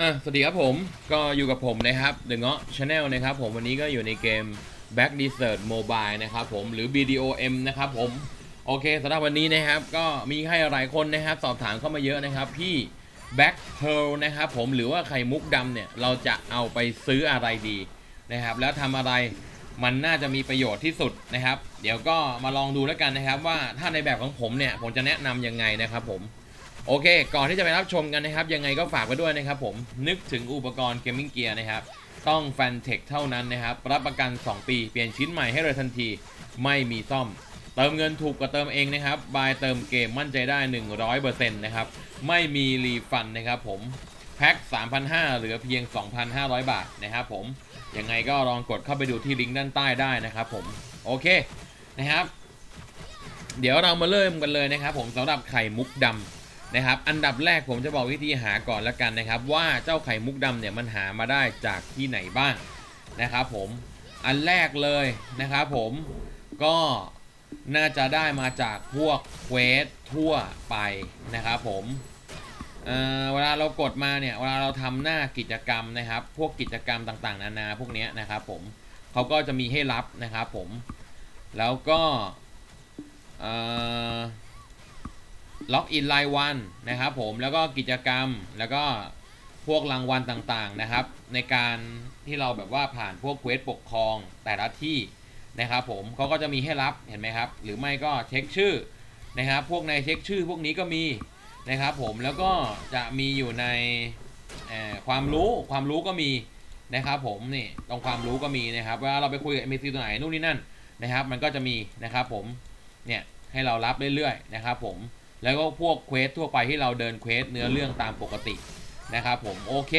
อะสวัสดีครับผมก็อยู่กับผมนะครับ The เงาะ Channel นะครับผมวันนี้ก็อยู่ในเกม Back Desert Mobile นะครับผมหรือ BDOM นะครับผมโอเคสำหรับวันนี้นะครับ ก็มีใครหลายคนนะครับ สอบถามเข้ามาเยอะนะครับ พี่ Back Pearl นะครับผมหรือว่าไข่มุกดำเนี่ย เราจะเอาไปซื้ออะไรดีนะครับ แล้วทำอะไรมันน่าจะมีประโยชน์ที่สุดนะครับ เดี๋ยวก็มาลองดูแล้วกันนะครับ ว่าถ้าในแบบของผมเนี่ย ผมจะแนะนำยังไงนะครับผม โอเค ก่อนที่จะไปรับชมกันนะครับ ยังไงก็ฝากไว้ด้วยนะครับผม นึกถึงอุปกรณ์เกมมิ่งเกียร์นะครับ ต้องแฟนเทคเท่านั้นนะครับ รับประกัน 2 ปี เปลี่ยนชิ้นใหม่ให้เลยทันที ไม่มีซ่อม เติมเงินถูกกว่าเติมเองนะครับ บายเติมเกมมั่นใจได้ 100%นะครับ ไม่มีรีฟันนะครับผม แพ็ค3,500เหลือเพียง 2,500 บาทนะครับผม ยังไงก็ลองกดเข้าไปดูที่ลิงก์ด้านใต้ได้นะครับผม โอเคนะครับ เดี๋ยวเรามาเริ่มกันเลยนะครับ ผมสำหรับไข่มุกดำ นะครับ อันดับแรกผมจะบอกวิธีหาก่อนละกันนะครับ ว่าเจ้าไข่มุกดำเนี่ยมันหามาได้จากที่ไหนบ้างนะครับผม อันแรกเลยนะครับผมก็น่าจะได้มาจากพวกเควสทั่วไปนะครับผมเเวลาเรากดมาเนี่ย เวลาเราทำหน้ากิจกรรมนะครับ พวกกิจกรรมต่างๆ นานาพวกนี้นะครับผมเขาก็จะมีให้รับนะครับผม แล้วก็เล็อกอินรายวันนะครับผมแล้วก็กิจกรรมแล้วก็พวกรางวัลต่างๆนะครับ ในการที่เราแบบว่าผ่านพวกเควสปกครองแต่ละที่นะครับผมเขาก็จะมีให้รับเห็นไหมครับ หรือไม่ก็เช็คชื่อนะครับ พวกในเช็คชื่อพวกนี้ก็มีนะครับผมแล้วก็จะมีอยู่ในความรู้ความรู้ก็มีนะครับผมนี่ตรงความรู้ก็มีนะครับวลาเราไปคุยกับ MCC ตัวไหนนู่นนี่นั่นนะครับ มันก็จะมีนะครับผมเนี่ยให้เรารับเรื่อยๆนะครับผม แล้วก็พวกเควสทั่วไปที่เราเดินเควสเนื้อเรื่องตามปกตินะครับผมโอเค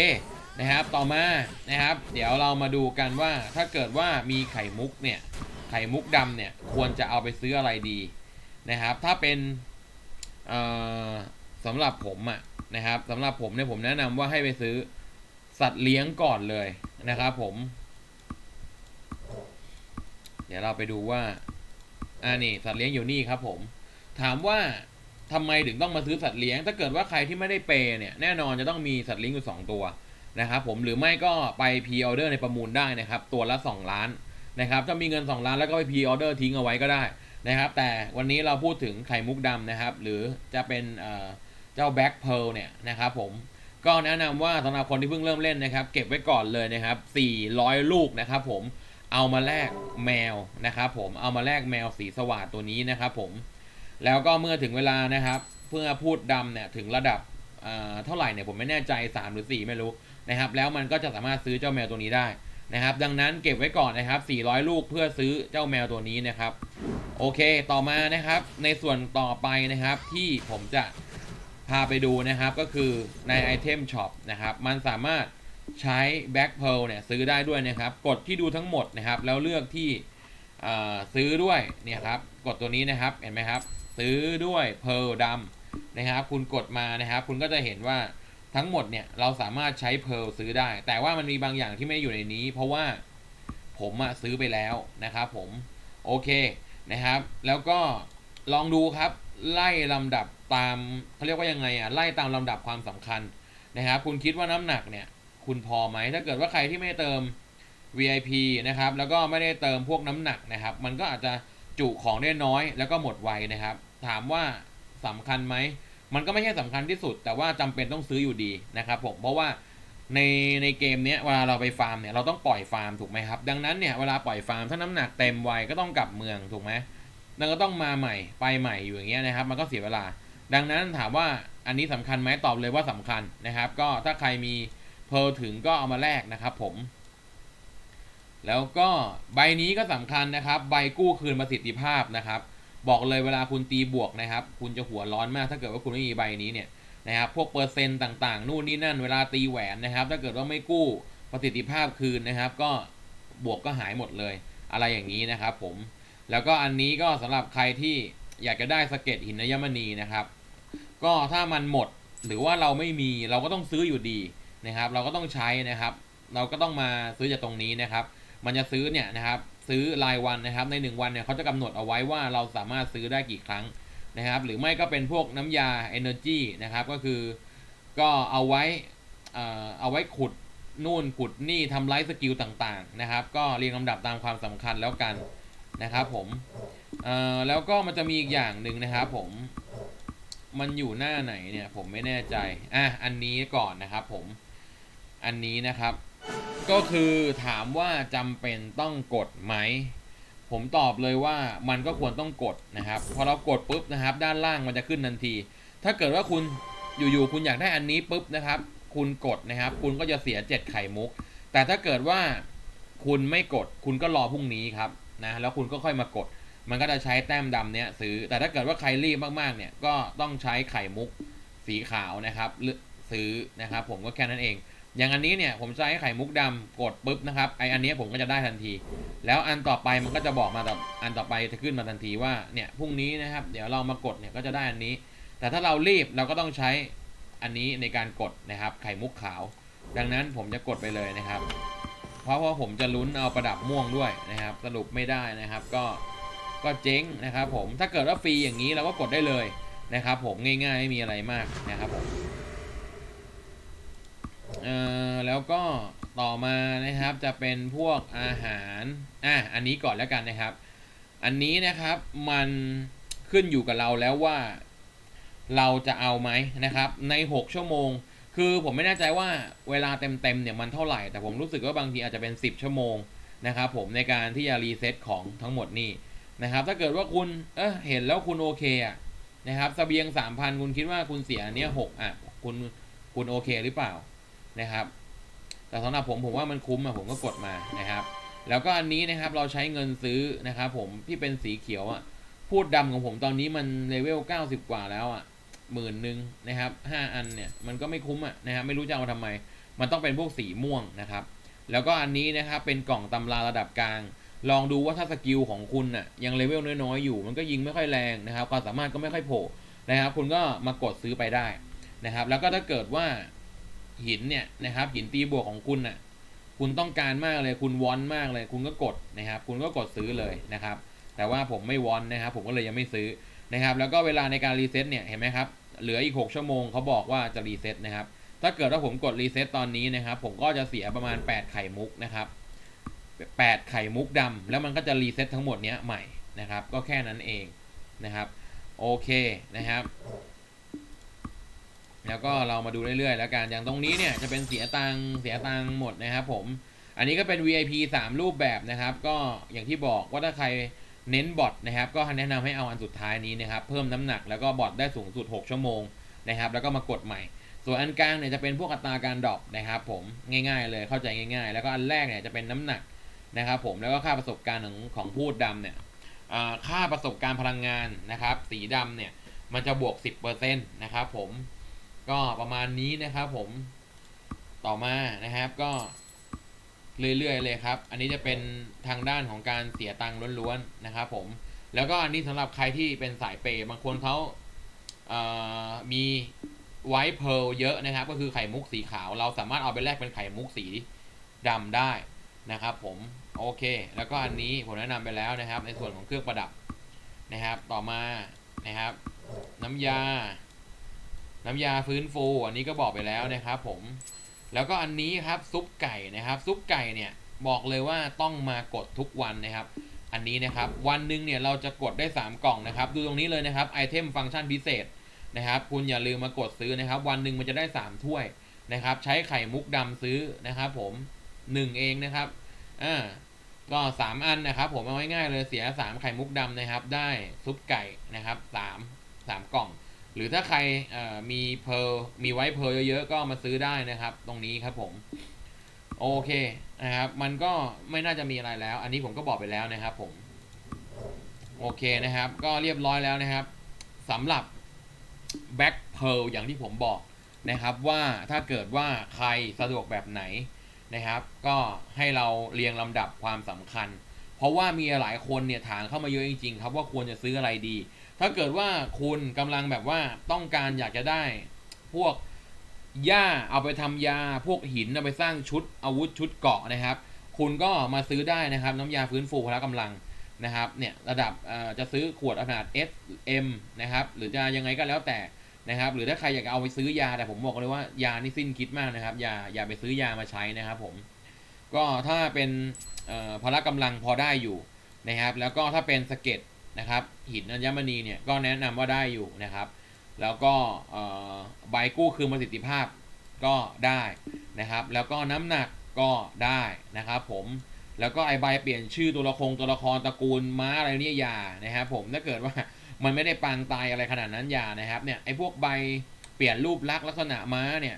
นะครับต่อมานะครับ เดี๋ยวเรามาดูกันว่าถ้าเกิดว่ามีไข่มุกเนี่ยไข่มุกดำเนี่ยควรจะเอาไปซื้ออะไรดีนะครับ ถ้าเป็นสำหรับผมอะนะครับสำหรับผมเนี่ยผมแนะนำว่าให้ไปซื้อสัตว์เลี้ยงก่อนเลยนะครับผม เดี๋ยวเราไปดูว่าอ่านี่สัตว์เลี้ยงอยู่นี่ครับผม ถามว่า ทำไมถึงต้องมาซื้อสัตว์เลี้ยง ถ้าเกิดว่าใครที่ไม่ได้เปย์เนี่ยแน่นอนจะต้องมีสัตว์เลี้ยงอยู่2ตัวนะครับผมหรือไม่ก็ไปพ r ออเดอร์ในประมูลได้นะครับ ตัวละ 2 ล้านนะครับถ้ามีเงิน 2 ล้านแล้วก็ไปพ r ออเดอร์ทิ้งเอาไว้ก็ได้นะครับ แต่วันนี้เราพูดถึงไข่มุกดำนะครับ หรือจะเป็นเจ้าแบ็กเพลเนี่ยนะครับผมก็แนะนำว่าสำหรับคนที่เพิ่งเริ่มเล่นนะครับ เก็บไว้ก่อนเลยนะครับ 400 ลูกนะครับ ผมเอามาแลกแมวนะครับ ผมเอามาแลกแมวสีสวัสดตัวนี้นะครับ ผม แล้วก็เมื่อถึงเวลานะครับ เพื่อพูดดำเนี่ยถึงระดับเท่าไหร่เนี่ยผมไม่แน่ใจ3หรือ4ไม่รู้นะครับ แล้วมันก็จะสามารถซื้อเจ้าแมวตัวนี้ได้นะครับ ดังนั้นเก็บไว้ก่อนนะครับ 400 ลูกเพื่อซื้อเจ้าแมวตัวนี้นะครับ โอเค ต่อมานะครับ ในส่วนต่อไปนะครับที่ผมจะพาไปดูนะครับก็คือในไอเทมช็อปนะครับ มันสามารถใช้ Back Pearl เนี่ยซื้อได้ด้วยนะครับ กดที่ดูทั้งหมดนะครับ แล้วเลือกที่ซื้อด้วยเนี่ยครับ กดตัวนี้นะครับ เห็นไหมครับ ซื้อด้วยเพลดำนะครับ คุณกดมานะครับ คุณก็จะเห็นว่าทั้งหมดเนี่ยเราสามารถใช้เพลซื้อได้ แต่ว่ามันมีบางอย่างที่ไม่อยู่ในนี้ เพราะว่าผมอะซื้อไปแล้วนะครับผมโอเคนะครับ แล้วก็ลองดูครับ ไล่ลำดับตามเขาเรียกว่ายังไงอะไล่ตามลำดับความสำคัญนะครับ คุณคิดว่าน้ำหนักเนี่ยคุณพอไหมถ้าเกิดว่าใครที่ไม่เติม VIP นะครับ แล้วก็ไม่ได้เติมพวกน้ำหนักนะครับ มันก็อาจจะ จุของได้น้อยแล้วก็หมดไวนะครับ ถามว่าสำคัญไหม มันก็ไม่ใช่สำคัญที่สุด แต่ว่าจำเป็นต้องซื้ออยู่ดีนะครับผมเพราะว่าในในเกมเนี้ยเวลาเราไปฟาร์มเนี่ยเราต้องปล่อยฟาร์มถูกไหมครับ ดังนั้นเนี่ยเวลาปล่อยฟาร์มถ้าน้ำหนักเต็มไวก็ต้องกลับเมืองถูกไหมแล้วก็ต้องมาใหม่ไปใหม่อยู่อย่างเงี้ยนะครับ มันก็เสียเวลา ดังนั้นถามว่าอันนี้สำคัญไหมตอบเลยว่าสำคัญนะครับ ก็ถ้าใครมีเพลถึงก็เอามาแลกนะครับผม แล้วก็ใบนี้ก็สำคัญนะครับ ใบกู้คืนประสิทธิภาพนะครับ บอกเลยเวลาคุณตีบวกนะครับ คุณจะหัวร้อนมากถ้าเกิดว่าคุณไม่มีใบนี้เนี่ยนะครับ พวกเปอร์เซ็นต์ต่างๆ นู่นนี่นั่น เวลาตีแหวนนะครับ ถ้าเกิดว่าไม่กู้ประสิทธิภาพคืนนะครับ ก็บวกก็หายหมดเลย อะไรอย่างนี้นะครับผม แล้วก็อันนี้ก็สำหรับใครที่อยากจะได้สเก็ดหินอัญมณีนะครับ ก็ถ้ามันหมดหรือว่าเราไม่มีเราก็ต้องซื้ออยู่ดีนะครับ เราก็ต้องใช้นะครับ เราก็ต้องมาซื้อจากตรงนี้นะครับ มันจะซื้อเนี่ยนะครับซื้อรายวันนะครับใน 1 วันเนี่ยเขาจะกำหนดเอาไว้ว่าเราสามารถซื้อได้กี่ครั้งนะครับ หรือไม่ก็เป็นพวกน้ำยา Energy นะครับก็คือก็เอาไว้เอ่อเอาไว้ขุดนู่นขุดนี่ทำไลฟ์สกิลต่างๆนะครับ ก็เรียงลำดับตามความสำคัญแล้วกันนะครับผมอ่อแล้วก็มันจะมีอีกอย่างหนึ่งนะครับผมมันอยู่หน้าไหนเนี่ยผมไม่แน่ใจอะอันนี้ก่อนนะครับผมอันนี้นะครับ ก็คือถามว่าจำเป็นต้องกดไหม ผมตอบเลยว่ามันก็ควรต้องกดนะครับ พอเรากดปุ๊บนะครับ ด้านล่างมันจะขึ้นทันที ถ้าเกิดว่าคุณอยู่ๆคุณอยากได้อันนี้ปุ๊บนะครับ คุณกดนะครับ คุณก็จะเสีย7ไข่มุก แต่ถ้าเกิดว่าคุณไม่กด คุณก็รอพรุ่งนี้ครับนะแล้วคุณก็ค่อยมากด มันก็จะใช้แต้มดำเนี้ยซื้อ แต่ถ้าเกิดว่าใครรีบมากๆเนี่ยก็ต้องใช้ไข่มุกสีขาวนะครับซื้อนะครับ ผมก็แค่นั้นเอง อย่างอันนี้เนี่ยผมใช้ไข่มุกดำกดปุ๊บนะครับไออันนี้ผมก็จะได้ทันที แล้วอันต่อไปมันก็จะบอกมาแบบอันต่อไปจะขึ้นมาทันทีว่าเนี่ยพรุ่งนี้นะครับเดี๋ยวเรามากดเนี่ยก็จะได้อันนี้ แต่ถ้าเรารีบเราก็ต้องใช้อันนี้ในการกดนะครับไข่มุกขาว ดังนั้นผมจะกดไปเลยนะครับ เพราะว่าผมจะลุ้นเอาประดับม่วงด้วยนะครับ สรุปไม่ได้นะครับก็ก็เจ๊งนะครับผมถ้าเกิดว่าฟรีอย่างนี้เราก็กดได้เลยนะครับผมง่ายๆไม่มีอะไรมากนะครับผม เอ่อแล้วก็ต่อมานะครับจะเป็นพวกอาหารอะอันนี้ก่อนแล้วกันนะครับ อันนี้นะครับมันขึ้นอยู่กับเราแล้วว่า เราจะเอาไหมนะครับ ใน 6 ชั่วโมง คือผมไม่แน่ใจว่าเวลาเต็มๆเนี่ยมันเท่าไหร่ แต่ผมรู้สึกว่าบางทีอาจจะเป็น 10 ชั่วโมงนะครับผมในการที่จะรีเซ็ตของทั้งหมดนี่นะครับ ถ้าเกิดว่าคุณเออเห็นแล้วคุณโอเคอะนะครับสเสบียง 3,000 คุณคิดว่าคุณเสียอันเนี้ยหกอะคุณคุณโอเคหรือเปล่า นะครับ แต่สำหรับผมผมว่ามันคุ้มอะผมก็กดมานะครับ แล้วก็อันนี้นะครับเราใช้เงินซื้อนะครับ ผมที่เป็นสีเขียวอะพูดดำของผมตอนนี้มันเลเวล90 กว่าแล้วอะหมื่นหนึ่งนะครับห้าอันเนี่ยมันก็ไม่คุ้มอะนะครับไม่รู้จะเอาทำไม มันต้องเป็นพวกสีม่วงนะครับ แล้วก็อันนี้นะครับเป็นกล่องตำราระดับกลาง ลองดูว่าถ้าสกิลของคุณน่ะยังเลเวลน้อยๆอยู่ มันก็ยิงไม่ค่อยแรงนะครับความสามารถก็ไม่ค่อยโผล่นะครับ คุณก็มากดซื้อไปได้นะครับ แล้วก็ถ้าเกิดว่า หินเนี่ยนะครับหินตีบวกของคุณน่ะคุณต้องการมากเลยคุณวอนมากเลย คุณก็กดนะครับ คุณก็กดซื้อเลยนะครับ แต่ว่าผมไม่วอนนะครับ ผมก็เลยยังไม่ซื้อนะครับ แล้วก็เวลาในการรีเซ็ตเนี่ยเห็นไหมครับเหลืออีก 6 ชั่วโมงเขาบอกว่าจะรีเซ็ตนะครับ ถ้าเกิดว่าผมกดรีเซ็ตตอนนี้นะครับ ผมก็จะเสียประมาณ 8 ไข่มุกนะครับ 8 ไข่มุกดำแล้วมันก็จะรีเซ็ตทั้งหมดเนี้ยใหม่นะครับ ก็แค่นั้นเองนะครับ โอเคนะครับ แล้วก็เรามาดูเรื่อยๆ แล้วกันอย่างตรงนี้เนี่ยจะเป็นเสียตังเสียตังหมดนะครับผม อันนี้ก็เป็น VIP 3 รูปแบบนะครับ ก็อย่างที่บอกว่าถ้าใครเน้นบอทนะครับ ก็แนะนำให้เอาอันสุดท้ายนี้นะครับ เพิ่มน้ำหนักแล้วก็บอทได้สูงสุด 6 ชั่วโมงนะครับ แล้วก็มากดใหม่ ส่วนอันกลางเนี่ยจะเป็นพวกอัตราการดรอปนะครับ ผมง่ายๆ เลยเข้าใจง่าย ๆ แล้วก็อันแรกเนี่ยจะเป็นน้ำหนักนะครับ ผมแล้วก็ค่าประสบการณ์ของของพูดดำเนี่ยค่าประสบการณ์พลังงานนะครับ สีดำเนี่ยมันจะบวก 10%นะครับผม ก็ประมาณนี้นะครับผมต่อมานะครับก็เรื่อยๆเลยครับ อันนี้จะเป็นทางด้านของการเสียตังค์ล้วนๆนะครับผม แล้วก็อันนี้สำหรับใครที่เป็นสายเปย์บางคนเขาเมีไวท์เพลเยอะนะครับ ก็คือไข่มุกสีขาว เราสามารถเอาไปแลกเป็นไข่มุกสีดำได้นะครับผม โอเค แล้วก็อันนี้ผมแนะนำไปแล้วนะครับ ในส่วนของเครื่องประดับนะครับ ต่อมานะครับ น้ำยา น้ำยาฟื้นฟู อันนี้ก็บอกไปแล้วนะครับผม แล้วก็อันนี้ครับซุปไก่นะครับ ซุปไก่เนี่ยบอกเลยว่าต้องมากดทุกวันนะครับ อันนี้นะครับ วันหนึ่งเนี่ยเราจะกดได้ 3 กล่องนะครับ ดูตรงนี้เลยนะครับไอเทมฟังก์ชันพิเศษนะครับ คุณอย่าลืมมากดซื้อนะครับ วันหนึ่งมันจะได้ 3 ถ้วยนะครับ ใช้ไข่มุกดำซื้อนะครับ ผม1เองนะครับอ่าก็ 3 อันนะครับ ผมเอาง่ายๆเลยเสีย 3 ไข่มุกดำนะครับ ได้ซุปไก่นะครับ3 3กล่อง หรือถ้าใครมีเพลมีไว้เพลเยอะๆ ก็มาซื้อได้นะครับ ตรงนี้ครับผม โอเคนะครับ มันก็ไม่น่าจะมีอะไรแล้ว อันนี้ผมก็บอกไปแล้วนะครับผม โอเคนะครับ ก็เรียบร้อยแล้วนะครับสำหรับ Back Pearl อย่างที่ผมบอกนะครับว่าถ้าเกิดว่าใครสะดวกแบบไหนนะครับ ก็ให้เราเรียงลำดับความสำคัญ เพราะว่ามีหลายคนเนี่ยถามเข้ามาเยอะจริงๆ ครับว่าควรจะซื้ออะไรดี ถ้าเกิดว่าคุณกำลังแบบว่าต้องการอยากจะได้ พวกหญ้าเอาไปทำยา พวกหินเอาไปสร้างชุดอาวุธชุดเกราะนะครับ คุณก็มาซื้อได้นะครับ น้ำยาฟื้นฟูพละกำลังนะครับเนี่ยระดับจะซื้อขวดขนาด S M นะครับหรือจะยังไงก็แล้วแต่นะครับ หรือถ้าใครอยากจะเอาไปซื้อยาแต่ผมบอกเลยว่ายานี่สิ้นคิดมากนะครับอย่าอย่าไปซื้อยามาใช้นะครับผมก็ถ้าเป็นพละกำลังพอได้อยู่นะครับ แล้วก็ถ้าเป็นสเก็ด นะครับ หินอัญมณีเนี่ยก็แนะนำว่าได้อยู่นะครับ แล้วก็ใบกู้คืนประสิทธิภาพก็ได้นะครับ แล้วก็น้ำหนักก็ได้นะครับ ผมแล้วก็ไอใบเปลี่ยนชื่อตัวละครตัวละครตระกูลม้าอะไรเนี่ยอย่านะครับผมถ้าเกิดว่ามันไม่ได้ปางตายอะไรขนาดนั้นอย่านะครับเนี่ยไอพวกใบเปลี่ยนรูปลักษณ์ลักษณะม้าเนี่ย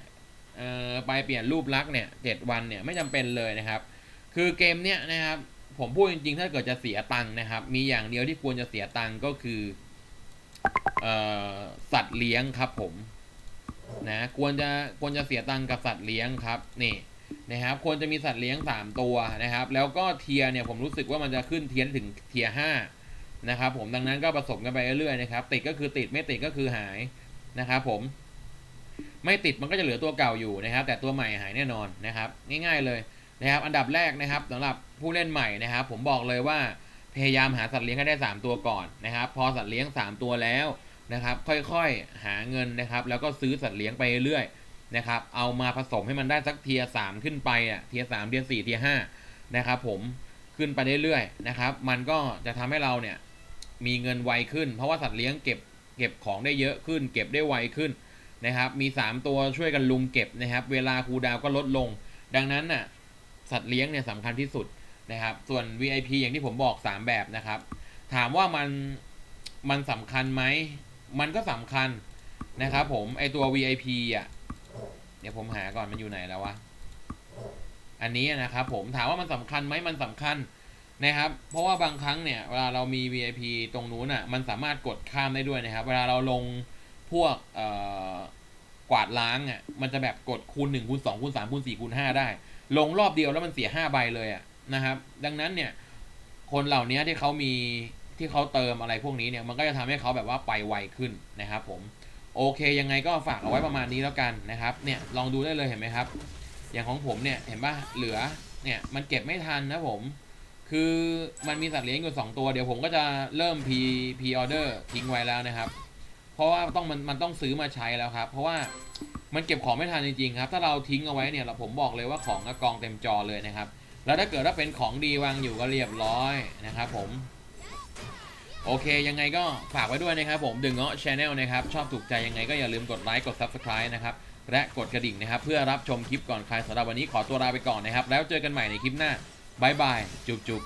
ใบเปลี่ยนรูปลักษณ์เนี่ยเจ็ดวันเนี่ยไม่จำเป็นเลยนะครับ คือเกมเนี้ยนะครับ ผมพูดจริงๆ ถ้าเกิดจะเสียตังค์นะครับ มีอย่างเดียวที่ควรจะเสียตังค์ก็คือเออสัตว์เลี้ยงครับผมนะควรจะควรจะเสียตังค์กับสัตว์เลี้ยงครับนี่นะครับควรจะมีสัตว์เลี้ยง 3 ตัวนะครับ แล้วก็เทียร์เนี่ยผมรู้สึกว่ามันจะขึ้นเทียร์ถึงเทียร์ห้านะครับผมดังนั้นก็ผสมกันไปเรื่อยๆนะครับ ติดก็คือติดไม่ติดก็คือหายนะครับผม ไม่ติดมันก็จะเหลือตัวเก่าอยู่นะครับ แต่ตัวใหม่หายแน่นอนนะครับ ง่าย ๆเลย นะครับอันดับแรกนะครับสำหรับผู้เล่นใหม่นะครับ ผมบอกเลยว่าพยายามหาสัตว์เลี้ยงให้ได้ 3 ตัวก่อนนะครับ พอสัตว์เลี้ยง 3 ตัวแล้วนะครับ ค่อยๆหาเงินนะครับ แล้วก็ซื้อสัตว์เลี้ยงไปเรื่อยๆนะครับ เอามาผสมให้มันได้สักเทียสามขึ้นไปอะเทียสามเทียสี่เทียห้านะครับ ผมขึ้นไปเรื่อยๆนะครับ มันก็จะทำให้เราเนี่ยมีเงินไวขึ้น เพราะว่าสัตว์เลี้ยงเก็บเก็บของได้เยอะขึ้น เก็บได้ไวขึ้นนะครับ มี 3 ตัวช่วยกันลุมเก็บนะครับ เวลาคูดาวก็ลดลง ดังนั้นน่ะ สัตว์เลี้ยงเนี่ยสำคัญที่สุดนะครับ ส่วน VIP อย่างที่ผมบอก 3 แบบนะครับ ถามว่ามันมันสำคัญไหม มันก็สำคัญนะครับผมไอตัว VIP อะเดี๋ยวผมหาก่อนมันอยู่ไหนแล้ววะอันนี้นะครับผมถามว่ามันสำคัญไหมมันสำคัญนะครับ เพราะว่าบางครั้งเนี่ยเวลาเรามี VIP ตรงนู้นอะมันสามารถกดข้ามได้ด้วยนะครับ เวลาเราลงพวกกวาดล้างอะมันจะแบบกดคูณ1คูณ2คูณ3คูณ4คูณ5ได้ ลงรอบเดียวแล้วมันเสียห้าใบเลยอะนะครับ ดังนั้นเนี่ย คนเหล่านี้ที่เขามีที่เขาเติมอะไรพวกนี้เนี่ย มันก็จะทำให้เขาแบบว่าไปไวขึ้นนะครับ ผม โอเค ยังไงก็ฝากเอาไว้ประมาณนี้แล้วกันนะครับ เนี่ย ลองดูได้เลยเห็นไหมครับ อย่างของผมเนี่ย เห็นปะเหลือ เนี่ย มันเก็บไม่ทันนะผม คือมันมีสัตว์เลี้ยงอยู่สองตัว เดี๋ยวผมก็จะเริ่มพีพีออเดอร์ทิ้งไว้แล้วนะครับ เพราะว่าต้องมันมันต้องซื้อมาใช้แล้วครับ เพราะว่ามันเก็บของไม่ทันจริงๆครับ ถ้าเราทิ้งเอาไว้เนี่ยเราผมบอกเลยว่าของอะกองเต็มจอเลยนะครับ แล้วถ้าเกิดว่าเป็นของดีวางอยู่ก็เรียบร้อยนะครับผมโอเค ยังไงก็ฝากไว้ด้วยนะครับผมดึงเงาะชาแนลนะครับ ชอบถูกใจยังไงก็อย่าลืมกดไลค์กด Subscribe นะครับ และกดกระดิ่งนะครับ เพื่อรับชมคลิปก่อนใครสำหรับวันนี้ขอตัวลาไปก่อนนะครับ แล้วเจอกันใหม่ในคลิปหน้าบายบาย จุบจุบ